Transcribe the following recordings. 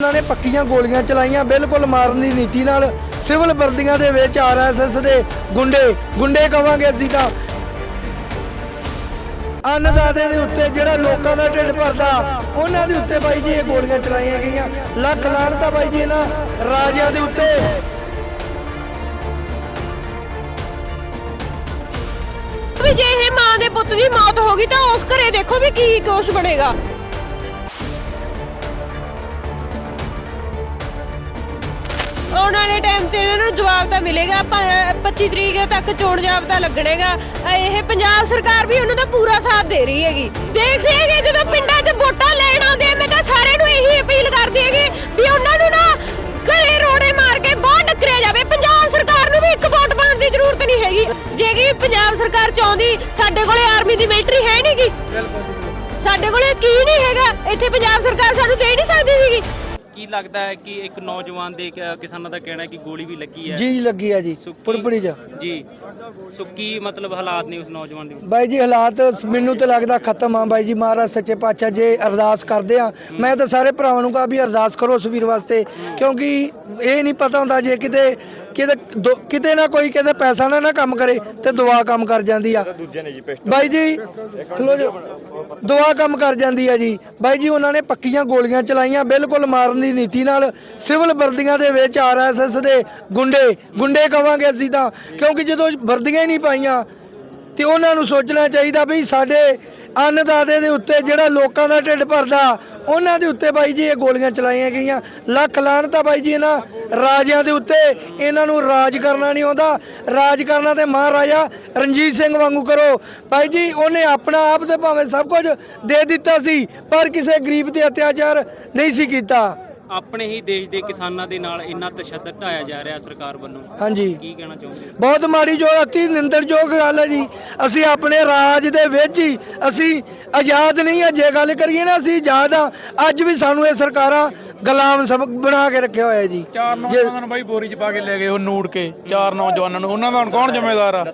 ਉਹਨਾਂ ਨੇ ਪੱਕੀਆਂ ਗੋਲੀਆਂ ਚਲਾਈਆਂ, ਬਿਲਕੁਲ ਮਾਰਨ ਦੀ ਨੀਤੀ ਨਾਲ ਸਿਵਲ ਵਰਦੀਆਂ ਦੇ ਵਿੱਚ ਆਰਐਸਐਸ ਦੇ ਗੁੰਡੇ ਗੁੰਡੇ ਕਵਾਂਗੇ ਅਸੀਂ ਤਾਂ। ਅੰਨਦਾਤੇ ਦੇ ਉੱਤੇ ਜਿਹੜਾ ਲੋਕਾਂ ਦਾ ਢਿੱਡ ਭਰਦਾ, ਉਹਨਾਂ ਦੇ ਉੱਤੇ ਬਾਈ ਜੀ ਇਹ ਗੋਲੀਆਂ ਚਲਾਈਆਂ ਗਈਆਂ। ਲੱਖ ਲਾਹਣਤਾ ਬਾਈ ਜੀ ਇਹਨਾਂ ਰਾਜਿਆਂ ਦੇ ਉੱਤੇ। ਵੀ ਜੇ ਇਹ ਮਾਂ ਦੇ ਪੁੱਤ ਦੀ ਮੌਤ ਹੋ ਗਈ ਤਾਂ ਉਸ ਘਰੇ ਦੇਖੋ ਵੀ ਕੀ ਕੁਛ ਬਣੇਗਾ। ਆਉਣ ਵਾਲੇ ਟਾਈਮ 'ਚ ਇਹਨਾਂ ਨੂੰ ਜਵਾਬ ਤਾਂ ਮਿਲੇਗਾ ਪ- 25 ਤਰੀਕ ਤੱਕ ਚੋਣ ਜਾਬਤਾ ਲੱਗਣੇਗਾ। ਇਹ ਪੰਜਾਬ ਸਰਕਾਰ ਵੀ ਉਹਨਾਂ ਦਾ ਪੂਰਾ ਸਾਥ ਦੇ ਰਹੀ ਹੈਗੀ। ਦੇਖ ਲਈਏ ਜਦੋਂ ਪਿੰਡਾਂ 'ਚ ਵੋਟਾਂ ਲੈਣ ਆਉਂਦੇ ਮੈਂ ਤਾਂ ਸਾਰਿਆਂ ਨੂੰ ਇਹੀ ਅਪੀਲ ਕਰਦੀ ਹੈਗੀ ਵੀ ਉਹਨਾਂ ਨੂੰ ਨਾ ਘਰੇ ਰੋੜੇ ਮਾਰ ਕੇ ਬਾਹਰ ਟੱਕਰਿਆ ਜਾਵੇ। ਪੰਜਾਬ ਸਰਕਾਰ ਨੂੰ ਵੀ ਇੱਕ ਵੋਟ ਪਾਉਣ ਦੀ ਜ਼ਰੂਰਤ ਨਹੀਂ ਹੈਗੀ। ਜੇ ਕਿ ਪੰਜਾਬ ਸਰਕਾਰ ਚਾਹੁੰਦੀ ਸਾਡੇ ਕੋਲੇ ਆਰਮੀ ਦੀ ਮਿਲਟਰੀ ਹੈ ਨਹੀਂਗੀ ਸਾਡੇ ਕੋਲੇ ਕੀ ਨਹੀਂ ਹੈਗਾ। ਇੱਥੇ ਪੰਜਾਬ ਸਰਕਾਰ ਸਾਨੂੰ ਦੇ ਨਹੀਂ ਸਕਦੀ ਸੀਗੀ। ਕੀ ਲੱਗਦਾ ਹੈ ਕਿ ਇੱਕ ਨੌਜਵਾਨ ਦੇ ਕ- ਕਿਸਾਨਾਂ ਦਾ ਕਹਿਣਾ ਹੈ ਕਿ ਗੋਲੀ ਵੀ ਲੱਗੀ ਹੈ? ਜੀ ਲੱਗੀ ਆ ਜੀ ਸੁੱਕੀ- ਪੁਰਪੜੀ ਚ। ਜੀ। ਸੋ ਕੀ ਮਤਲਬ ਹਾਲਾਤ ਨੇ ਉਸ ਨੌਜਵਾਨ ਦੇ ਬਾਈ ਜੀ ਹਾਲਾਤ ਮੈਨੂੰ ਤੇ ਲੱਗਦਾ ਖਤਮ ਆ। ਬਾਈ ਜੀ ਮਹਾਰਾਜ ਸੱਚੇ ਪਾਤਸ਼ਾਹ ਜੇ ਅਰਦਾਸ ਕਰਦੇ ਆ ਮੈਂ ਤਾਂ ਸਾਰੇ ਭਰਾਵਾਂ ਨੂੰ ਕਹਾਂ ਵੀ ਅਰਦਾਸ ਕਰੋ ਉਸ ਵੀਰ ਵਾਸਤੇ ਕਿਉਂਕਿ ਇਹ ਨਹੀਂ ਪਤਾ ਹੁੰਦਾ ਜੇ ਕਿਤੇ ਕਿਤੇ ਦੋ- ਕਿਤੇ ਨਾ ਕੋਈ ਕਿਤੇ ਪੈਸਾ ਨਾ ਨਾ ਕੰਮ ਕਰੇ ਤੇ ਦੁਆ ਕੰਮ ਕਰ ਜਾਂਦੀ ਆ। ਬਾਈ ਜੀ ਖਲੋ। ਦੁਆ ਕੰਮ ਕਰ ਜਾਂਦੀ ਆ ਜੀ। ਬਾਈ ਜੀ ਉਹਨਾਂ ਨੇ ਪੱਕੀਆਂ ਗੋਲੀਆਂ ਚਲਾਈਆਂ ਬਿਲਕੁਲ ਮਾਰਨ ਦੀ ਨੀਤੀ ਨਾਲ ਸਿਵਲ ਵਰਦੀਆਂ ਦੇ ਵਿੱਚ ਆਰਐਸਐਸ ਦੇ ਗੁੰਡੇ ਗੁੰਡੇ ਕਵਾਂਗੇ ਅਸੀਂ ਤਾਂ ਕਿਉਂਕਿ ਜਦੋਂ ਵਰਦੀਆਂ ਹੀ ਨਹੀਂ ਪਾਈਆਂ ਤੇ ਉਹਨਾਂ ਨੂੰ ਸੋਚਣਾ ਚਾਹੀਦਾ ਵੀ ਸਾਡੇ ਅੰਨਦਾਤੇ ਦੇ ਉੱਤੇ ਜਿਹੜਾ ਲੋਕਾਂ ਦਾ ਢਿੱਡ ਭਰਦਾ, ਉਹਨਾਂ ਦੇ ਉੱਤੇ ਬਾਈ ਜੀ ਇਹ ਗੋਲੀਆਂ ਚਲਾਈਆਂ ਗਈਆਂ। ਲੱਖ ਲਾਹਣਤਾ ਬਾਈ ਜੀ ਇਹਨਾਂ ਰਾਜਿਆਂ ਦੇ ਉੱਤੇ, ਇਹਨਾਂ ਨੂੰ ਰਾਜ ਕਰਨਾ ਨਹੀਂ ਆਉਂਦਾ। ਰਾਜ ਕਰਨਾ ਤੇ ਮਹਾਰਾਜਾ ਰਣਜੀਤ ਸਿੰਘ ਵਾਂਗੂ ਕਰੋ। ਬਾਈ ਜੀ, ਉਹਨੇ ਆਪਣਾ ਆਪ ਤੇ ਭਾਵੇਂ ਸਭ ਕੁਝ ਦੇ ਦਿੱਤਾ ਸੀ, ਪਰ ਕਿਸੇ ਗਰੀਬ ਤੇ ਅਤਿਆਚਾਰ ਨਹੀਂ ਸੀ ਕੀਤਾ। ਆਪਣੇ ਹੀ ਦੇਸ਼ ਦੇ ਕਿਸਾਨਾਂ ਦੇ ਨਾਲ ਇੰਨਾ ਤਸ਼ੱਦਦ ਢਾਇਆ ਜਾ ਰਿਹਾ ਸਰਕਾਰ ਵੱਲੋਂ? ਹਾਂਜੀ। ਕੀ ਕਹਿਣਾ ਚਾਹੁੰਦੇ ਹੋ? ਬਹੁਤ ਮਾੜੀ ਜੋ ਅਤੀ ਨਿੰਦਣਯੋਗ ਗੱਲ ਹੈ ਜੀ। ਅਸੀਂ ਆਪਣੇ ਰਾਜ ਦੇ ਵਿੱਚ ਹੀ ਅਸੀਂ ਆਜ਼ਾਦ ਨਹੀਂ ਹਾਂ। ਜੇ ਗੱਲ ਕਰੀਏ ਨਾ ਅਸੀਂ ਆਜ਼ਾਦ ਆ ਅੱਜ ਵੀ ਸਾਨੂੰ ਇਹ ਸਰਕਾਰਾਂ ਗੁਲਾਮ ਸਭ ਬਣਾ ਕੇ ਰੱਖਿਆ ਹੋਇਆ ਜੀ। ਚਾਰ ਨੌਜਵਾਨਾਂ ਨੂੰ ਬਾਈ ਬੋਰੀ 'ਚ ਪਾ ਕੇ ਲੈ ਗਏ ਉਹ ਨੂੜ ਕੇ। ਚਾਰ ਨੌਜਵਾਨਾਂ ਨੂੰ। ਉਹਨਾਂ ਦਾ ਹੁਣ ਕੌਣ ਜ਼ਿੰਮੇਦਾਰ ਆ?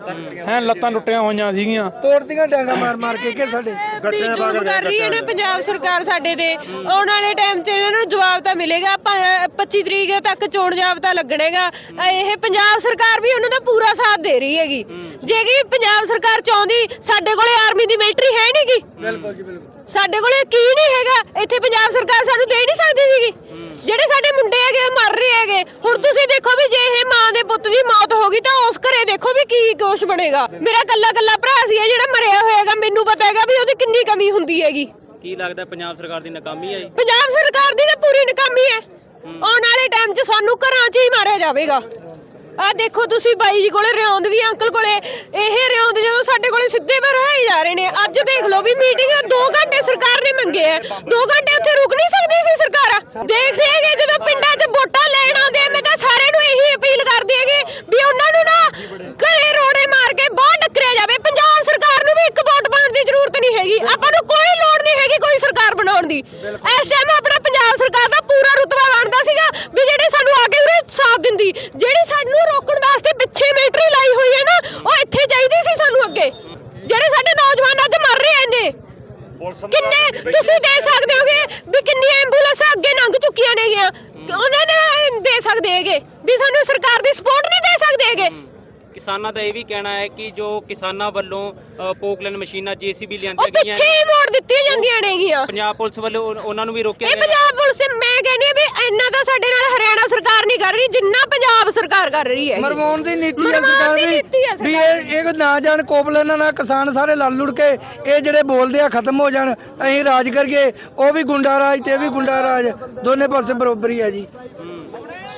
ਹੈ ਲੱਤਾਂ ਟੁੱਟੀਆਂ ਹੋਈਆਂ ਸੀਗੀਆਂ। ਤੋੜਦੀਆਂ ਡਾਂਗਾ ਮਾਰ ਮਾਰ ਕੇ ਕਿ ਸਾਡੇ। ਵੀ ਜ਼ੁਲਮ ਕਰ ਰਹੀ ਹੈ ਨਾ ਪੰਜਾਬ ਸਰਕਾਰ ਸਾਡੇ ਤੇ। ਆਉਣ ਵਾਲੇ ਟਾਈਮ 'ਚ ਇਹਨਾਂ ਨੂੰ ਜਵਾਬ ਤਾਂ ਮਿਲੇਗਾ ਪ- 25 ਤਰੀਕ ਤੱਕ ਚੋਣ ਜਾਬਤਾ ਲੱਗਣੇਗਾ। ਇਹ ਪੰਜਾਬ ਸਰਕਾਰ ਵੀ ਉਹਨਾਂ ਦਾ ਪੂਰਾ ਸਾਥ ਦੇ ਰਹੀ ਹੈਗੀ। ਜੇ ਕਿ ਪੰਜਾਬ ਸਰਕਾਰ ਚਾਹੁੰਦੀ ਸਾਡੇ ਕੋਲੇ ਆਰਮੀ ਦੀ ਮਿਲਟਰੀ ਹੈ ਨਹੀਂਗੀ ਬਿਲਕੁਲ ਜੀ ਬਿਲਕੁਲ। ਸਾਡੇ ਕੋਲੇ ਕੀ ਨਹੀਂ ਹੈਗਾ ਇੱਥੇ ਪੰਜਾਬ ਸਰਕਾਰ ਸਾਨੂੰ ਦੇ ਨਹੀਂ ਸਕਦੀ ਸੀਗੀ। ਜਿਹੜੇ ਸਾਡੇ ਮੁੰਡੇ ਹੈਗੇ ਮਰ ਰਹੇ ਹੈਗੇ। ਹੁਣ ਤੁਸੀਂ ਦੇਖੋ ਵੀ ਜੇ ਇਹ ਮਾਂ ਦੇ ਪੁੱਤ ਦੀ ਮੌਤ ਹੋ ਗਈ ਤਾਂ ਉਸ ਘਰੇ ਦੇਖੋ ਵੀ ਕੀ ਕੁਛ ਬਣੇਗਾ। ਮੇਰਾ ਕੱਲਾ ਕੱਲਾ ਭਰਾ ਸੀ ਜਿਹੜਾ ਮਰਿਆ ਹੋਇਆ ਹੈਗਾ ਮੈਨੂੰ ਪਤਾ ਹੈਗਾ ਵੀ ਉਹਦੀ ਕਿੰਨੀ ਕਮੀ ਹੁੰਦੀ ਹੈਗੀ। ਕੀ ਲੱਗਦਾ ਪੰਜਾਬ ਸਰਕਾਰ ਦੀ ਨਾਕਾਮੀ ਹੈ ਜੀ? ਪੰਜਾਬ ਸਰਕਾਰ ਦੀ ਤਾਂ ਪੂਰੀ ਨਕਾਮੀ ਹੈ। ਆਉਣ ਵਾਲੇ ਟਾਈਮ 'ਚ ਸਾਨੂੰ ਘਰਾਂ 'ਚ ਹੀ ਮਾਰਿਆ ਜਾਵੇਗਾ। ਆ ਦੇਖੋ ਤੁਸੀਂ ਬਾਈ ਜੀ ਕੋਲੇ ਰਿਆਉਂਦ ਵੀ ਅੰਕਲ ਕੋਲੇ। ਇਹ ਰਿਆਉਂਦ ਜਦੋਂ ਸਾਡੇ ਕੋਲੇ ਸਿੱਧੇ ਬਰਹਾਈ ਜਾ ਰਹੇ ਨੇ। ਅੱਜ ਦੇਖ ਲਓ ਵੀ ਮੀਟਿੰਗ 2 ਘੰਟੇ ਸਰਕਾਰ ਨੇ ਮੰਗੇ ਆ। 2 ਘੰਟੇ ਉੱਥੇ ਰੁਕ ਨਹੀਂ ਸਕਦੀ ਸੀ ਸਰਕਾਰ। ਦੇਖ ਲਈਏ ਜਦੋਂ ਪਿੰਡਾਂ 'ਚ ਵੋਟਾਂ ਲੈਣ ਆਉਂਦੇ ਆ ਮੈਂ ਤਾਂ ਸਾਰਿਆਂ ਨੂੰ ਇਹੀ ਅਪੀਲ ਕਰਦੀ ਹੈਗੀ ਵੀ ਉਹਨਾਂ ਨੂੰ ਨਾ ਘਰੇ ਰੋੜੇ ਮਾਰ ਕੇ ਬਾਹਰ ਟੱਕਰਿਆ ਜਾਵੇ ਪੰਜਾਬ ਸਰਕਾਰ ਨੂੰ ਵੀ ਇੱਕ ਵੋਟ ਪਾਉਣ ਦੀ ਜ਼ਰੂਰਤ ਨਹੀਂ ਹੈਗੀ ਆਪਾਂ ਨੂੰ ਕੋਈ ਲੋੜ ਨਹੀਂ ਹੈਗੀ ਕੋਈ ਸਰਕਾਰ ਬਣਾਉਣ ਦੀ ਇਸ ਟਾਈਮ ਆਪਣਾ ਪੰਜਾਬ ਸਰਕਾਰ ਦਾ ਪੂਰਾ ਰੁਤਬਾ ਬਣਦਾ ਸੀਗਾ ਵੀ ਜਿਹੜੀ ਸਾਨੂੰ ਆ ਕੇ ਉਰੇ ਸਾਥ ਦਿੰਦੀ। ਜਿਹੜੀ ਸਾਨੂੰ ਰੋਕਣ ਵਾਸਤੇ ਪਿੱਛੇ ਮਿਲਟਰੀ ਲਾਈ ਹੋਈ ਹੈ ਨਾ ਉਹ ਇੱਥੇ ਚਾਹੀਦੀ ਸੀ ਸਾਨੂੰ ਅੱਗੇ। ਜਿਹੜੇ ਸਾਡੇ ਨੌਜਵਾਨ ਅੱਜ ਮਰ ਰਹੇ ਨੇ ਕਿੰਨੇ ਤੁਸੀਂ ਦੇ ਸਕਦੇ ਹੋਗੇ ਵੀ ਕਿੰਨੀ ਐਂਬੂਲੈਂਸ ਅੱਗੇ ਲੰਘ ਚੁੱਕੀਆਂ ਨੇਗੀਆਂ? ਉਹਨਾਂ ਨੇ ਦੇ ਸਕਦੇ ਹੈਗੇ ਵੀ ਸਾਨੂੰ ਸਰਕਾਰ ਦੀ ਸਪੋਰਟ ਨਹੀਂ ਦੇ ਸਕਦੇ ਹੈਗੇ। ਕਿਸਾਨਾਂ ਦਾ ਇਹ ਵੀ ਕਹਿਣਾ ਹੈ ਕਿ ਜੋ ਕਿਸਾਨਾਂ ਵੱਲੋਂ ਪੋਕਲੈਨ ਮਸ਼ੀਨਾਂ ਜੀਸੀਬੀ ਉਹ ਲਿਆਂਦੀਆਂ ਗਈਆਂ ਪਿੱਛੇ ਹੀ ਮੋੜ ਦਿੱਤੀਆਂ ਜਾਂਦੀਆਂ ਨੇਗੀਆਂ। ਪੰਜਾਬ ਪੁਲਿਸ ਵੱਲੋਂ ਉਹ- ਉਹਨਾਂ ਨੂੰ ਵੀ ਰੋਕਿਆ ਇਹ ਗਿਆ। ਪੰਜਾਬ ਪੁਲਿਸ ਮੈਂ ਕਹਿੰਦੀ ਹਾਂ ਵੀ ਇੰਨਾ ਤਾਂ ਸਾਡੇ ਨਾਲ ਹਰਿਆਣਾ ਸਰਕਾਰ ਨਹੀਂ ਕਰ ਰਹੀ ਜਿੰਨਾ ਪੰਜਾਬ ਸਰਕਾਰ ਕਰ ਰਹੀ ਹੈ। ਮਰਵਾਉਣ ਦੀ ਨੀਤੀ ਹੈ ਮਰਵਾਉਣ ਸਰਕਾਰ ਦੀ ਦੀ ਨੀਤੀ ਹੈ ਵੀ ਇਹ ਇਹ ਨਾ ਜਾਣ ਕੋਪਲਨ ਨਾ ਕਿਸਾਨ ਸਾਰੇ ਲੜ ਲੁੜ ਕੇ ਇਹ ਜਿਹੜੇ ਬੋਲਦੇ ਆ ਖਤਮ ਹੋ ਜਾਣ ਅਸੀਂ ਰਾਜ ਕਰੀਏ। ਉਹ ਵੀ ਗੁੰਡਾ ਰਾਜ ਤੇ ਇਹ ਵੀ ਗੁੰਡਾ ਰਾਜ ਦੋਨੇ ਪਾਸੇ ਬਰੋਬਰ ਹੀ ਆ ਜੀ।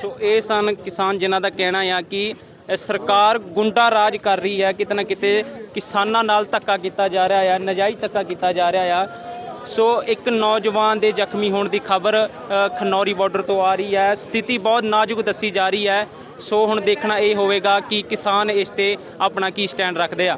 ਸੋ ਇਹ ਸਨ ਕਿਸਾਨ ਜਿਨ੍ਹਾਂ ਦਾ ਕਹਿਣਾ ਆ ਕਿ ਇਹ ਸਰਕਾਰ ਗੁੰਡਾ ਰਾਜ ਕਰ ਰਹੀ ਹੈ, ਕਿਤੇ ਨਾ ਕਿਤੇ ਕਿਸਾਨਾਂ ਨਾਲ ਧੱਕਾ ਕੀਤਾ ਜਾ ਰਿਹਾ ਆ, ਨਜਾਇਜ਼ ਧੱਕਾ ਕੀਤਾ ਜਾ ਰਿਹਾ ਆ। ਸੋ ਇੱਕ ਨੌਜਵਾਨ ਦੇ ਜ਼ਖਮੀ ਹੋਣ ਦੀ ਖਬਰ ਖਨੌਰੀ ਬਾਰਡਰ ਤੋਂ ਆ ਰਹੀ ਹੈ। ਸਥਿਤੀ ਬਹੁਤ ਨਾਜ਼ੁਕ ਦੱਸੀ ਜਾ ਰਹੀ ਹੈ। ਸੋ ਹੁਣ ਦੇਖਣਾ ਇਹ ਹੋਵੇਗਾ ਕਿ ਕਿਸਾਨ ਇਸ ਤੇ ਆਪਣਾ ਕੀ ਸਟੈਂਡ ਰੱਖਦੇ ਆ।